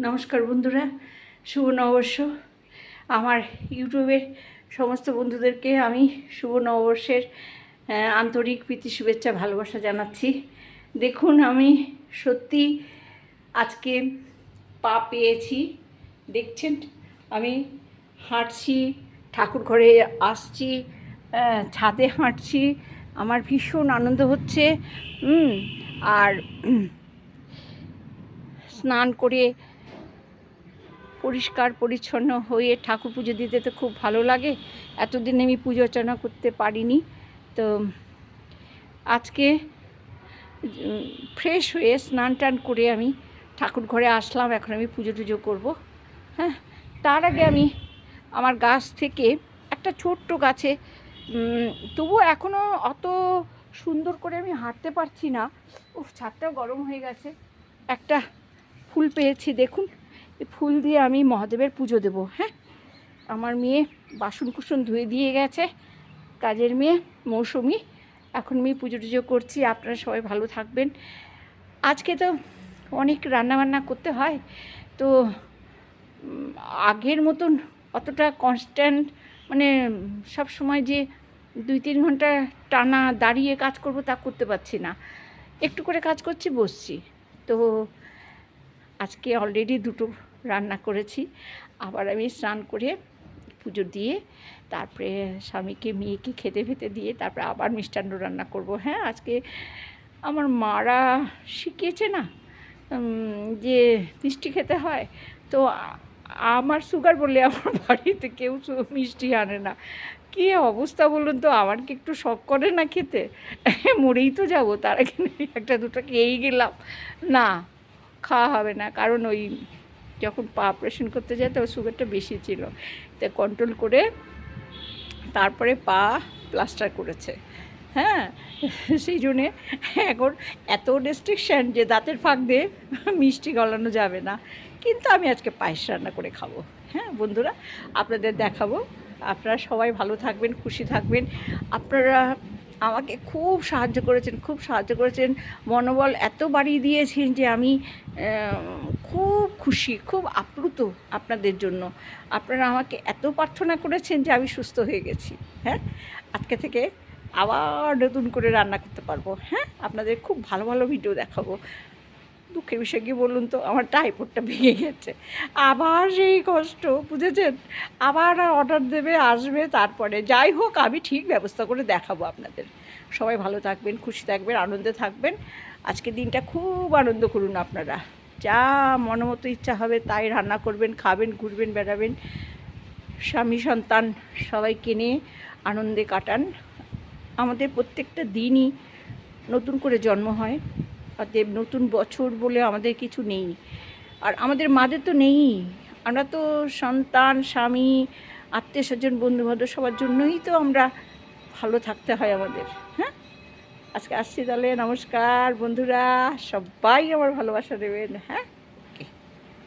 নমস্কার বন্ধুরা, শুভ নববর্ষ। আমার ইউটিউবের সমস্ত বন্ধুদেরকে আমি শুভ নববর্ষের আন্তরিক প্রীতি, শুভেচ্ছা, ভালোবাসা জানাচ্ছি। দেখুন, আমি সত্যি আজকে পা পেয়েছি। দেখছেন, আমি হাঁটছি, ঠাকুর ঘরে আসছি ছাদে হাঁটছি, আমার ভীষণ আনন্দ হচ্ছে। আর স্নান করে পরিষ্কার, পরিচ্ছন্ন হয়ে ঠাকুর পুজো দিতে তো খুব ভালো লাগে। এতদিন আমি পুজো অর্চনা করতে পারিনি। তো আজকে ফ্রেশ হয়ে স্নান টান করে আমি ঠাকুর ঘরে আসলাম। এখন আমি পুজো টুজো করব। হ্যাঁ তার আগে আমি আমার গাছ থেকে একটা ছোট্ট গাছে তবুও এখনও অত সুন্দর করে আমি হাঁটতে পারছি না। উফ, ছাদটাও গরম হয়ে গেছে। একটা ফুল পেয়েছি, দেখুন। ফুল দিয়ে আমি মহাদেবের পুজো দেব হ্যাঁ? আমার মেয়ে বাসন কুসন ধুয়ে দিয়ে গেছে, কাজের মেয়ে, মৌসুমি। এখন আমি পুজো টুজো করছি, আপনারা সবাই ভালো থাকবেন। আজকে তো অনেক রান্নাবান্না করতে হয়, তো আগের মতন অতটা কনস্ট্যান্ট মানে সব সময় যে দুই তিন ঘণ্টা টানা দাঁড়িয়ে কাজ করব তা করতে পারছি না। একটু করে কাজ করছি, বসছি। তো আজকে অলরেডি দুটো রান্না করেছি। আবার আমি স্নান করে পুজো দিয়ে তারপরে স্বামীকে, মেয়েকে খেতে ফেতে দিয়ে তারপরে আবার মিষ্টান্ন রান্না করব। হ্যাঁ আজকে আমার মারা শিখিয়েছে না যে মিষ্টি খেতে হয়। তো আমার সুগার বললে আমার বাড়িতে কেউ মিষ্টি আনে না। কী অবস্থা বলুন তো, আমার কি একটু শখ করে না খেতে? মরেই তো যাব, তার আগে একটা দুটো খেয়েই গেলাম। না, খাওয়া হবে না, কারণ ওই যখন পা অপারেশন করতে যায়, তো সুগারটা বেশি ছিল। তো কন্ট্রোল করে তারপরে পা প্লাস্টার করেছে। হ্যাঁ? সেই জন্যে এখন এত রেস্ট্রিকশান যে দাঁতের ফাঁক দিয়ে মিষ্টি গলানো যাবে না। কিন্তু আমি আজকে পায়েস রান্না করে খাব। হ্যাঁ বন্ধুরা, আপনাদের দেখাবো। আপনারা সবাই ভালো থাকবেন, খুশি থাকবেন। আপনারা আমাকে খুব সাহায্য করেছেন, খুব সাহায্য করেছেন। মনোবল এত বাড়িয়ে দিয়েছেন যে আমি খুব খুশি, খুব আপ্লুত আপনাদের জন্য। আপনারা আমাকে এত প্রার্থনা করেছেন যে আমি সুস্থ হয়ে গেছি হ্যাঁ? আজকে থেকে আবার নতুন করে রান্না করতে পারব হ্যাঁ? আপনাদের খুব ভালো ভালো ভিডিও দেখাবো। দুঃখের বিষয় কি বলুন তো? আমার টাইপোডটা ভেঙে গেছে। আবার সেই কষ্ট, বুঝেছেন? আবার অর্ডার দেবে, আসবে, তারপরে যাই হোক, আমি ঠিক ব্যবস্থা করে দেখাবো আপনাদের। সবাই ভালো থাকবেন, খুশি থাকবেন, আনন্দে থাকবেন। আজকে দিনটা খুব আনন্দ করুন আপনারা। যা মনোমতো ইচ্ছা হবে তাই রান্না করবেন, খাবেন, ঘুরবেন, বেড়াবেন। স্বামী, সন্তান সবাইকে নিয়ে আনন্দে কাটান। আমাদের প্রত্যেকটা দিনই নতুন করে জন্ম হয়। অতএব নতুন বছর বলে আমাদের কিছু নেই। আর আমাদের মাদের তো নেই। আমরা তো সন্তান, স্বামী, আত্মীয় স্বজন, বন্ধুবান্ধব সবার জন্যই তো আমরা ভালো থাকতে হয় আমাদের হ্যাঁ? আজকে আসছি তাহলে, নমস্কার বন্ধুরা, সবাই আমার ভালোবাসা দেবেন হ্যাঁ?